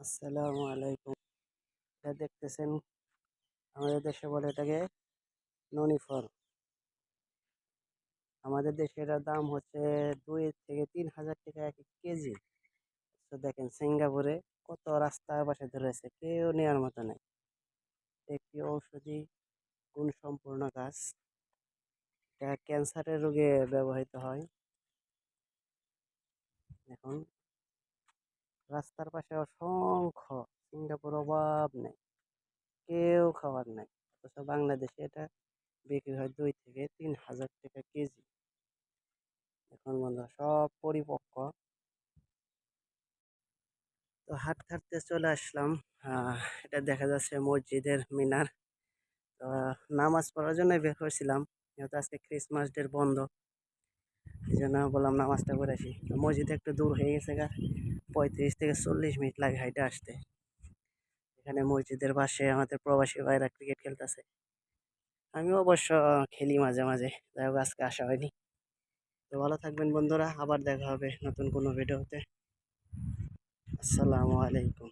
আসসালামু আলাইকুম। এটা দেখতেছেন আমাদের দেশে বলে এটাকে ননি ফল। আমাদের দেশে এটার দাম হচ্ছে দুই থেকে তিন হাজার টাকা এক কেজি। তো দেখেন সিঙ্গাপুরে কত রাস্তার পাশে ধরেছে কেউ নেওয়ার মতো নেই। একটি ঔষধি গুণসম্পূর্ণ গাছ। এটা ক্যান্সারের রোগে ব্যবহৃত হয়। এখন রাস্তার পাশে অসংখ্য সিঙ্গাপুর অভাব নেই, কেউ খাবার নাই। অথচ বাংলাদেশে এটা বিক্রি হয় দুই থেকে তিন হাজার টাকা কেজি। এখন বন্ধু সব পরিপক্ক। তো হাঁটতে হাঁটতে চলে আসলাম। এটা দেখা যাচ্ছে মসজিদের মিনার। তো, নামাজ পড়ার জন্য বের হয়েছিলাম। যেহেতু আজকে ক্রিসমাস ডের বন্ধ। এই জন্য বললাম নামাজটা করে আসি। মসজিদ একটু দূর হয়ে গেছে গা, পঁয়ত্রিশ থেকে চল্লিশ মিনিট লাগে হাইটে আসতে। এখানে মসজিদের পাশে আমাদের প্রবাসী ভাইরা ক্রিকেট খেলতেছে। আমি অবশ্য খেলি মাঝে মাঝে, যাই হোক আজকে আসা হয়নি। তো ভালো থাকবেন বন্ধুরা, আবার দেখা হবে নতুন কোনো ভিডিওতে। আসসালামু আলাইকুম।